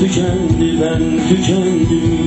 tükendi ben tükendim.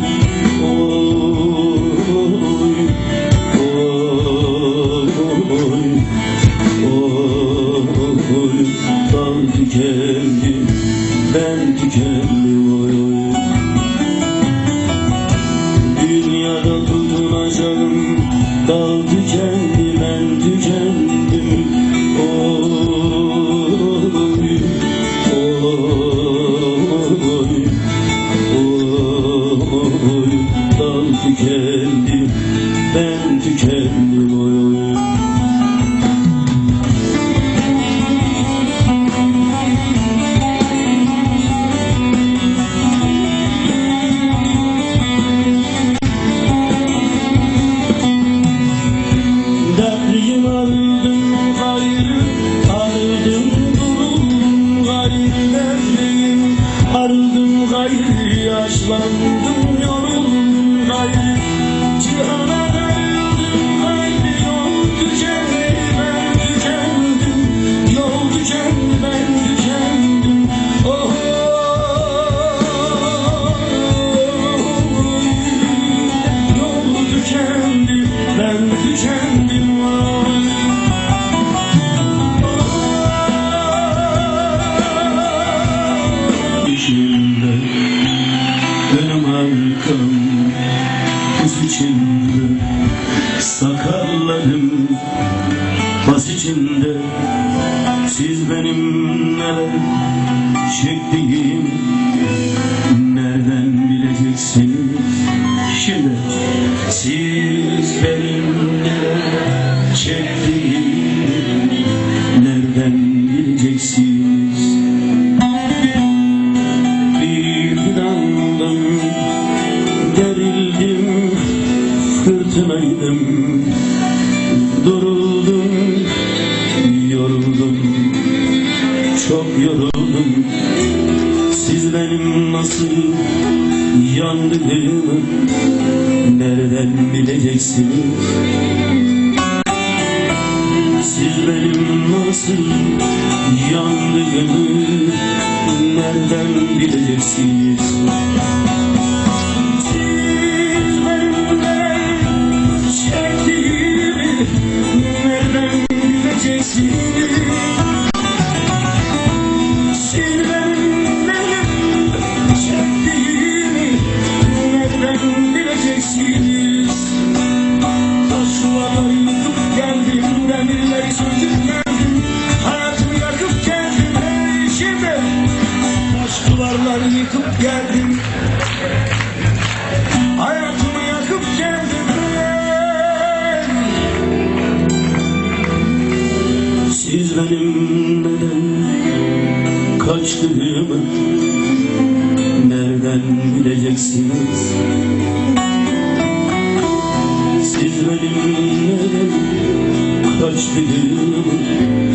time Sakallarım bas içinde. Siz benim neler çektiğim kaçtığımı nereden bileceksiniz? Siz benim nereden kaçtığımı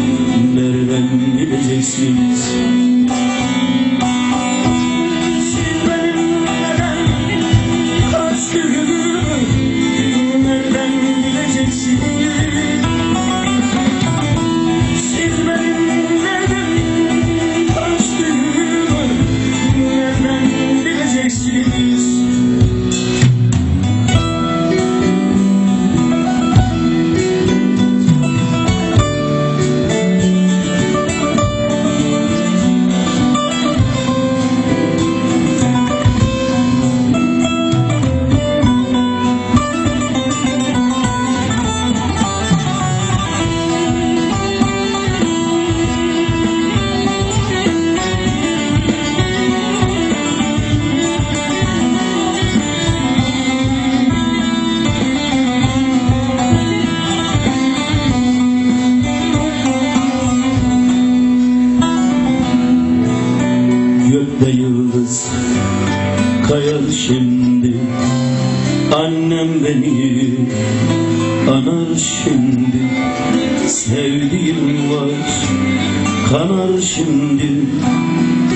şimdi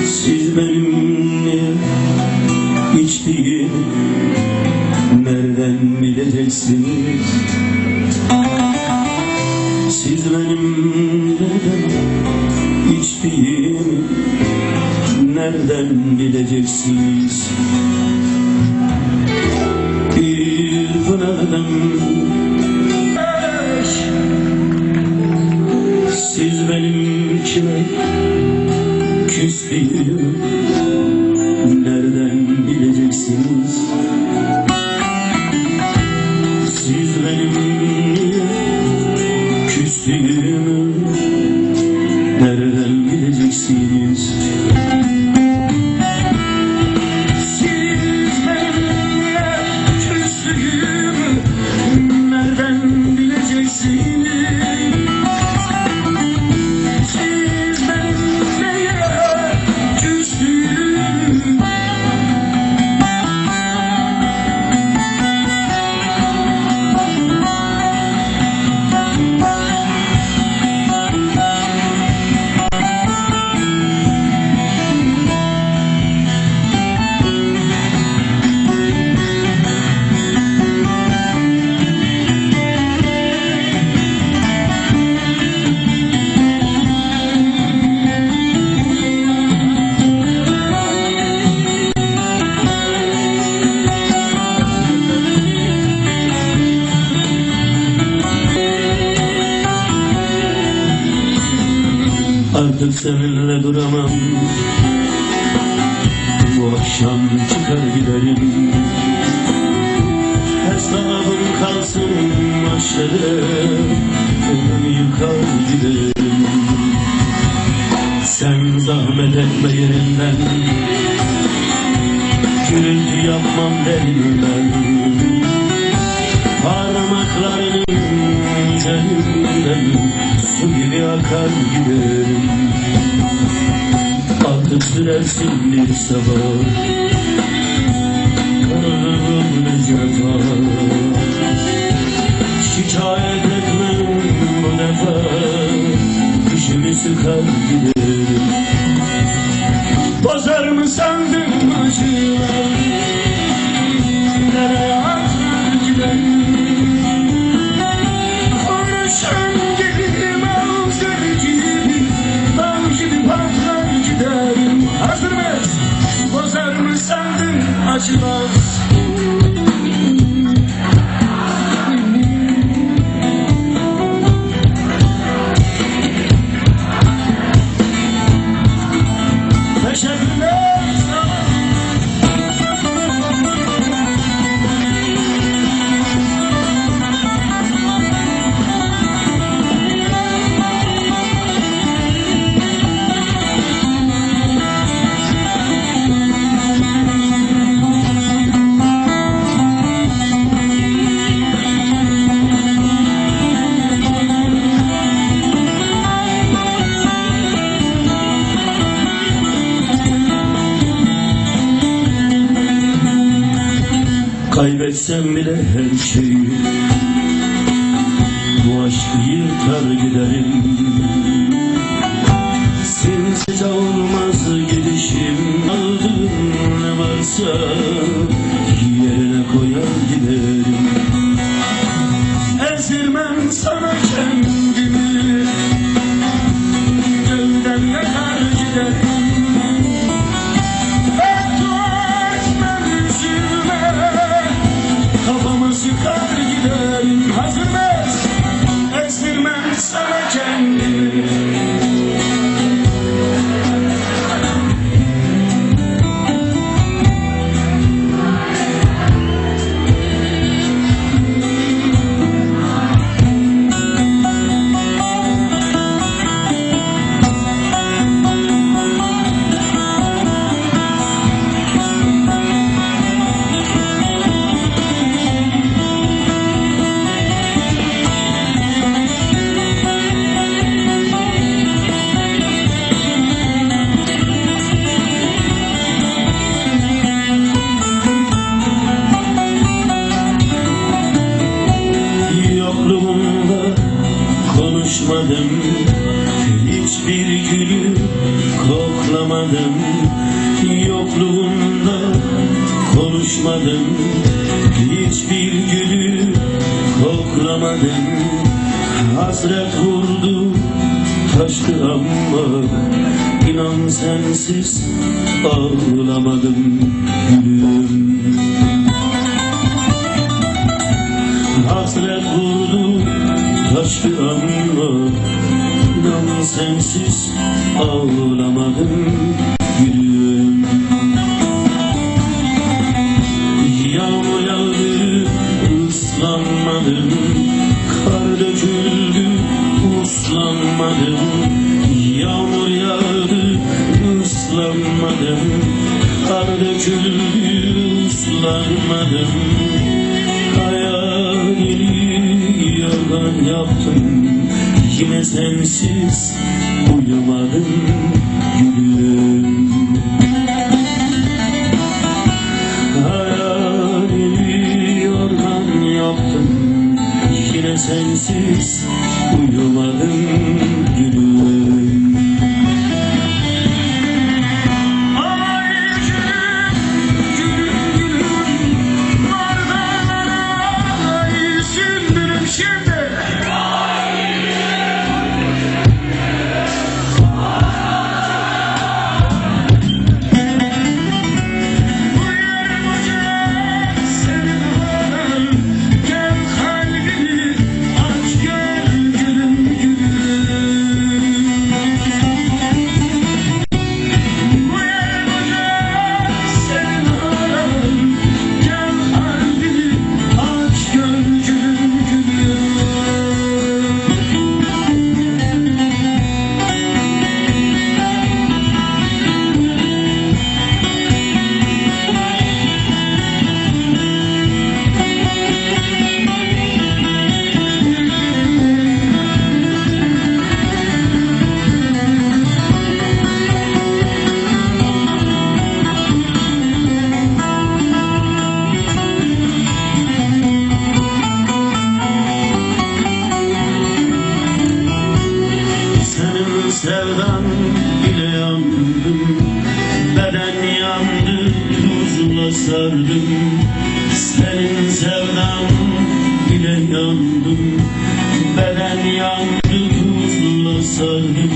siz benimle içtiğim nereden bileceksiniz? Siz benimle içtiğim nereden bileceksiniz? You. Artık seninle duramam. Bu akşam çıkar giderim. Hesabım kalsın başları. Ölüm yıkar giderim. Sen zahmet etme yerinden. Gürültü yapmam derim ben Parmaklarının üzerinden Su gibi akar giderim. Artık sürersin bir sabah. Bir cefa Şikayet etmem bu defa. Dişimi sıkar giderim. Bozar mı sandın acılar sandın acılar Teşekkürler. Kaybetsem bile her şeyi açmadım Hiçbir gülü koklamadım. Yokluğunda konuşmadım Hiçbir gülü koklamadım. Hasret vurdu taştı ama İnan sensiz ağlamadım. Gülüm sensiz ağlamadım gülüm. Yağmur yağdı ıslanmadım. Kar döküldü uslanmadım. Yağmur yağdı ıslanmadım. Kar döküldü uslanmadım. Hayalini yalan yaptım. Yine sensiz vardım zalim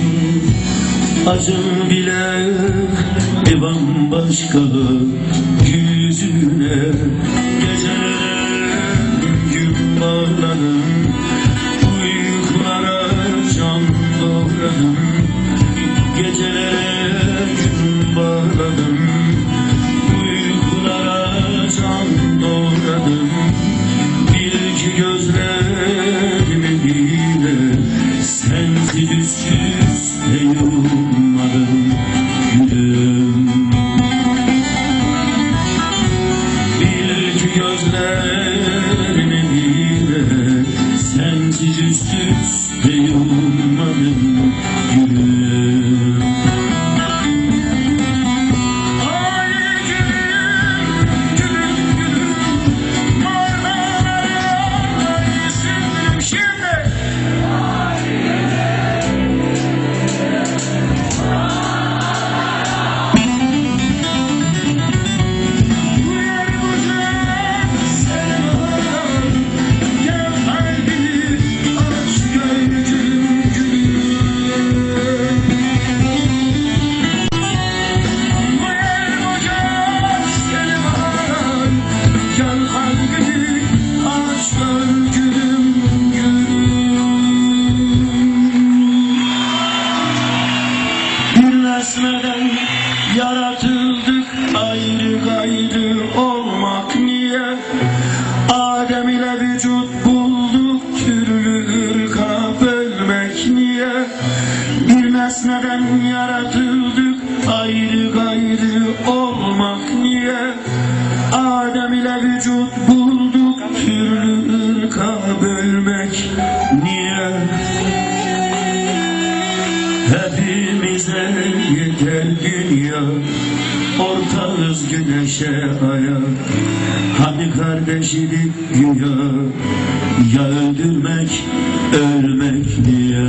Acın bile bir bambaşka yüzüne. kesmeden yaratıldık aynı. ayak Ortağız güneşe ayak. Hani kardeş idik güya Ya öldürmek ölmek diye.